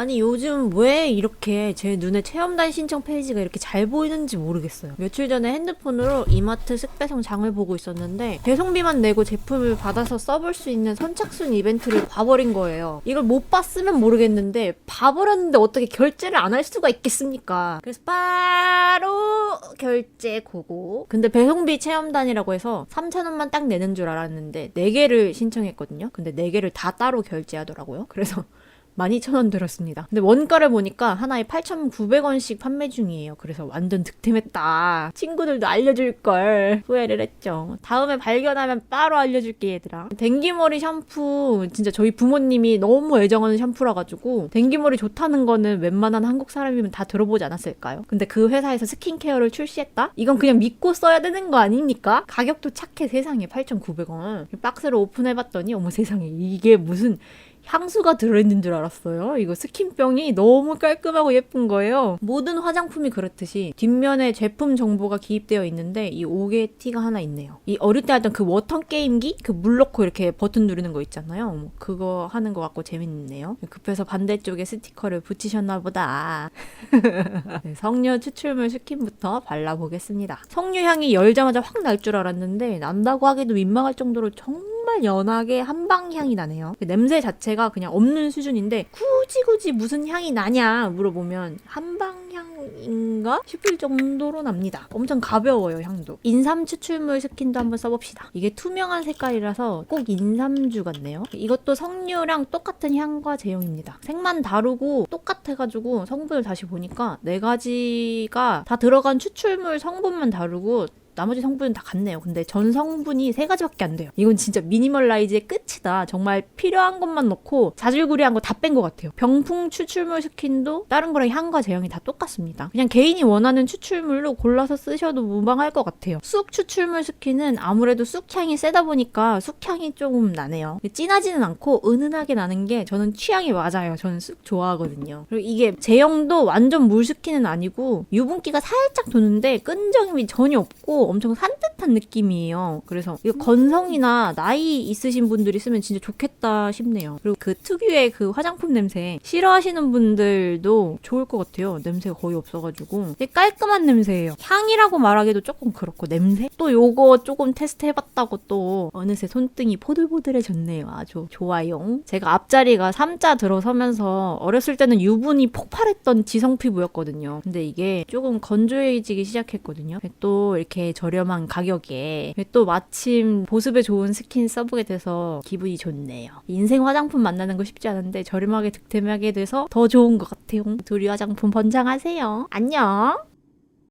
아니 요즘 왜 이렇게 제 눈에 체험단 신청 페이지가 이렇게 잘 보이는지 모르겠어요. 며칠 전에 핸드폰으로 이마트 쓱배송 장을 보고 있었는데 배송비만 내고 제품을 받아서 써볼 수 있는 선착순 이벤트를 봐버린 거예요. 이걸 못 봤으면 모르겠는데 봐버렸는데 어떻게 결제를 안 할 수가 있겠습니까? 그래서 바로 결제 고고. 근데 배송비 체험단이라고 해서 3,000원만 딱 내는 줄 알았는데 4개를 신청했거든요. 근데 4개를 다 따로 결제하더라고요. 그래서 12,000원 들었습니다. 근데 원가를 보니까 하나에 8,900원씩 판매 중이에요. 그래서 완전 득템했다. 친구들도 알려줄걸. 후회를 했죠. 다음에 발견하면 바로 알려줄게, 얘들아. 댕기머리 샴푸, 진짜 저희 부모님이 너무 애정하는 샴푸라 가지고 댕기머리 좋다는 거는 웬만한 한국 사람이면 다 들어보지 않았을까요? 근데 그 회사에서 스킨케어를 출시했다? 이건 그냥 믿고 써야 되는 거 아닙니까? 가격도 착해 세상에 8,900원. 박스를 오픈해봤더니 어머 세상에 이게 무슨 향수가 들어있는 줄 알았어요. 이거 스킨병이 너무 깔끔하고 예쁜 거예요. 모든 화장품이 그렇듯이 뒷면에 제품 정보가 기입되어 있는데 이 5개의 티가 하나 있네요. 이 어릴 때 하던 그 워터 게임기? 그 물 넣고 이렇게 버튼 누르는 거 있잖아요. 뭐 그거 하는 거 같고 재밌네요. 급해서 반대쪽에 스티커를 붙이셨나 보다. 네, 성류 추출물 스킨부터 발라보겠습니다. 성류 향이 열자마자 확 날 줄 알았는데 난다고 하기도 민망할 정도로 정말 연하게 한방 향이 나네요. 그 냄새 자체가 그냥 없는 수준인데 굳이 굳이 무슨 향이 나냐 물어보면 한방 향인가 싶을 정도로 납니다. 엄청 가벼워요 향도. 인삼 추출물 스킨도 한번 써봅시다. 이게 투명한 색깔이라서 꼭 인삼주 같네요. 이것도 석류랑 똑같은 향과 제형입니다. 색만 다르고 똑같아가지고 성분을 다시 보니까 네 가지가 다 들어간 추출물 성분만 다르고 나머지 성분은 다 같네요. 근데 전 성분이 세 가지밖에 안 돼요. 이건 진짜 미니멀라이즈의 끝이다. 정말 필요한 것만 넣고 자질구레한 거 다 뺀 것 같아요. 병풍 추출물 스킨도 다른 거랑 향과 제형이 다 똑같습니다. 그냥 개인이 원하는 추출물로 골라서 쓰셔도 무방할 것 같아요. 쑥 추출물 스킨은 아무래도 쑥향이 세다 보니까 쑥향이 조금 나네요. 진하지는 않고 은은하게 나는 게 저는 취향이 맞아요. 저는 쑥 좋아하거든요. 그리고 이게 제형도 완전 물 스킨은 아니고 유분기가 살짝 도는데 끈적임이 전혀 없고 엄청 산뜻한 느낌이에요. 그래서 이거 건성이나 나이 있으신 분들이 쓰면 진짜 좋겠다 싶네요. 그리고 그 특유의 그 화장품 냄새 싫어하시는 분들도 좋을 것 같아요. 냄새가 거의 없어가지고 깔끔한 냄새예요. 향이라고 말하기도 조금 그렇고 냄새? 또 요거 조금 테스트 해봤다고 또 어느새 손등이 포들포들해졌네요. 아주 좋아요. 제가 앞자리가 3자 들어서면서 어렸을 때는 유분이 폭발했던 지성 피부였거든요. 근데 이게 조금 건조해지기 시작했거든요. 또 이렇게 저렴한 가격에 또 마침 보습에 좋은 스킨 써보게 돼서 기분이 좋네요. 인생 화장품 만나는 거 쉽지 않은데 저렴하게 득템하게 돼서 더 좋은 것 같아요. 둘이 화장품 번창하세요. 안녕!